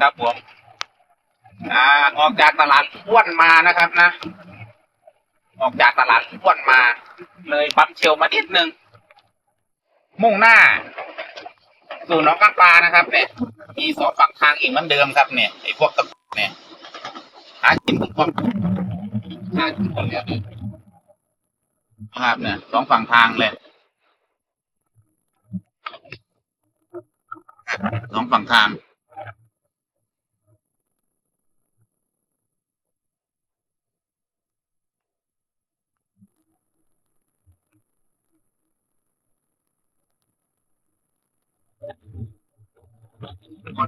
ครับผม อ่า ออกจากตลาดอ้วนมานะครับนะ ออกจากตลาดอ้วนมา เลยปั๊มเชลมานิดนึง มุ่งหน้า สู่หน้องกางปลานะครับ เนี่ย มีสองฝั่งทางอีกเหมือนเดิมครับ เนี่ยไอ้พวกตะเนี่ยหากินทุกคนหากินคนเนี่ยนะครับเนี่ยสองฝั่งทางเลยสองฝั่งทาง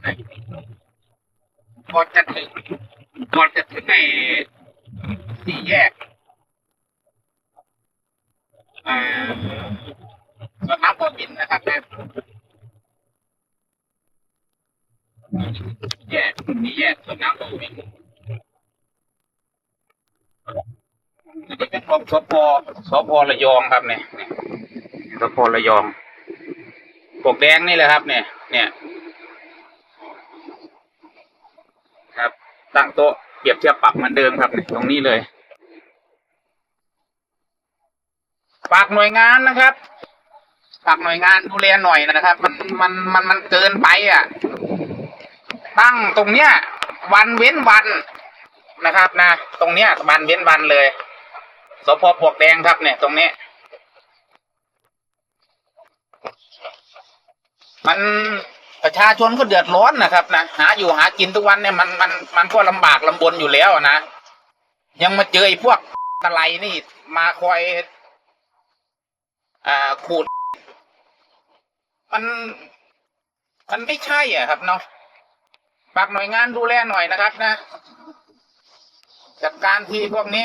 ก่อนก่อนจะถึงก่อนจะถึงในสี่แยกสวนน้ำโพบินนะครับนะแยกสี่แยกสวนน้ำโพบินอันนี้เป็นของสพสพระยองครับเนี่ยสพระยองปกแดงนี่แหละครับ เนี่ย เนี่ย ครับ ตั้งโต๊ะเปรียบเทียบปรับเหมือนเดิมครับตรงนี้เลยฝากหน่วยงานนะครับฝากหน่วยงานดูแลหน่อยนะครับ มันมันมันมันเกินไปอะ ตั้งตรงเนี้ย วันเว้นวันนะครับ นะ ตรงเนี้ยวันเว้นวันเลยสพปวกแดงครับเนี่ย ตรงนี้ มัน ประชาชนก็เดือดร้อนนะครับนะหาอยู่หากินทุกวันเนี่ยมันมันมันก็ลำบากลำบนอยู่แล้วนะยังมาเจอไอ้พวกอะไรนี่ มาคอยอ่าขูด มันมันไม่ใช่อะครับเนาะฝากหน่วยงานดูแลหน่อยนะครับ นะจัดการทีพวกนี้